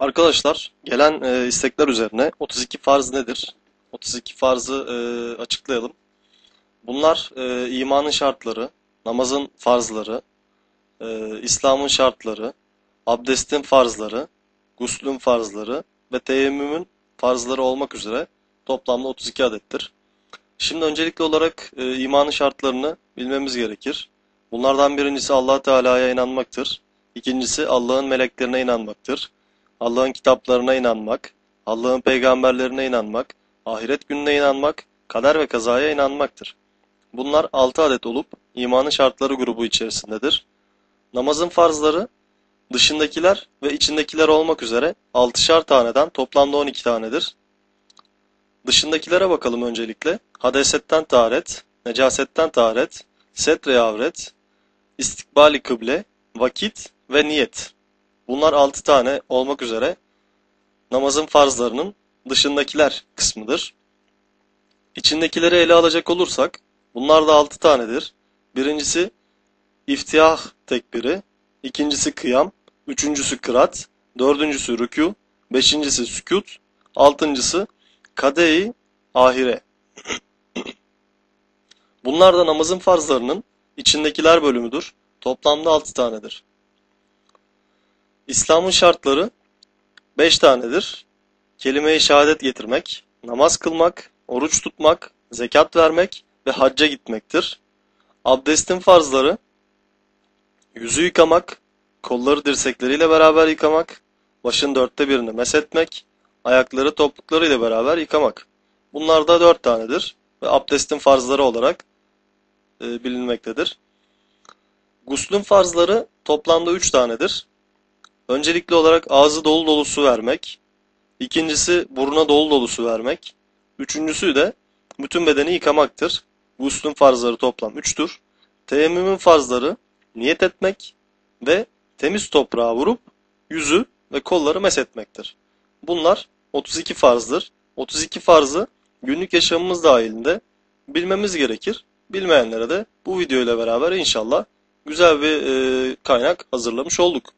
Arkadaşlar gelen e, istekler üzerine 32 farz nedir? 32 farzı e, açıklayalım. Bunlar e, imanın şartları, namazın farzları, e, İslam'ın şartları, abdestin farzları, guslün farzları ve teyemmümün farzları olmak üzere toplamda 32 adettir. Şimdi öncelikli olarak e, imanın şartlarını bilmemiz gerekir. Bunlardan birincisi Allah Teala'ya inanmaktır. İkincisi Allah'ın meleklerine inanmaktır. Allah'ın kitaplarına inanmak, Allah'ın peygamberlerine inanmak, ahiret gününe inanmak, kader ve kazaya inanmaktır. Bunlar 6 adet olup imanın şartları grubu içerisindedir. Namazın farzları dışındakiler ve içindekiler olmak üzere 6'şar taneden toplamda 12 tanedir. Dışındakilere bakalım öncelikle. Hadesetten taharet, necasetten taharet, setre avret, istikbali kıble, vakit ve niyet. Bunlar 6 tane olmak üzere namazın farzlarının dışındakiler kısmıdır. İçindekileri ele alacak olursak bunlar da 6 tanedir. Birincisi iftihah tekbiri, ikincisi kıyam, üçüncüsü kırat, dördüncüsü rükû, beşincisi sükut, altıncısı kadei ahire. Bunlar da namazın farzlarının içindekiler bölümüdür. Toplamda 6 tanedir. İslam'ın şartları 5 tanedir. Kelime-i şehadet getirmek, namaz kılmak, oruç tutmak, zekat vermek ve hacca gitmektir. Abdestin farzları yüzü yıkamak, kolları dirsekleriyle beraber yıkamak, başın dörtte birini mesetmek, ayakları topuklarıyla beraber yıkamak. Bunlar da dört tanedir ve abdestin farzları olarak e, bilinmektedir. Guslün farzları toplamda üç tanedir. Öncelikli olarak ağzı dolu dolu su vermek. İkincisi buruna dolu dolu su vermek. Üçüncüsü de bütün bedeni yıkamaktır. Guslün farzları toplam üçtür. Teyemmümün farzları niyet etmek ve temiz toprağa vurup yüzü ve kolları meshetmektir. Bunlar 32 farzdır. 32 farzı günlük yaşamımız dahilinde bilmemiz gerekir. Bilmeyenlere de bu video ile beraber inşallah güzel bir e, kaynak hazırlamış olduk.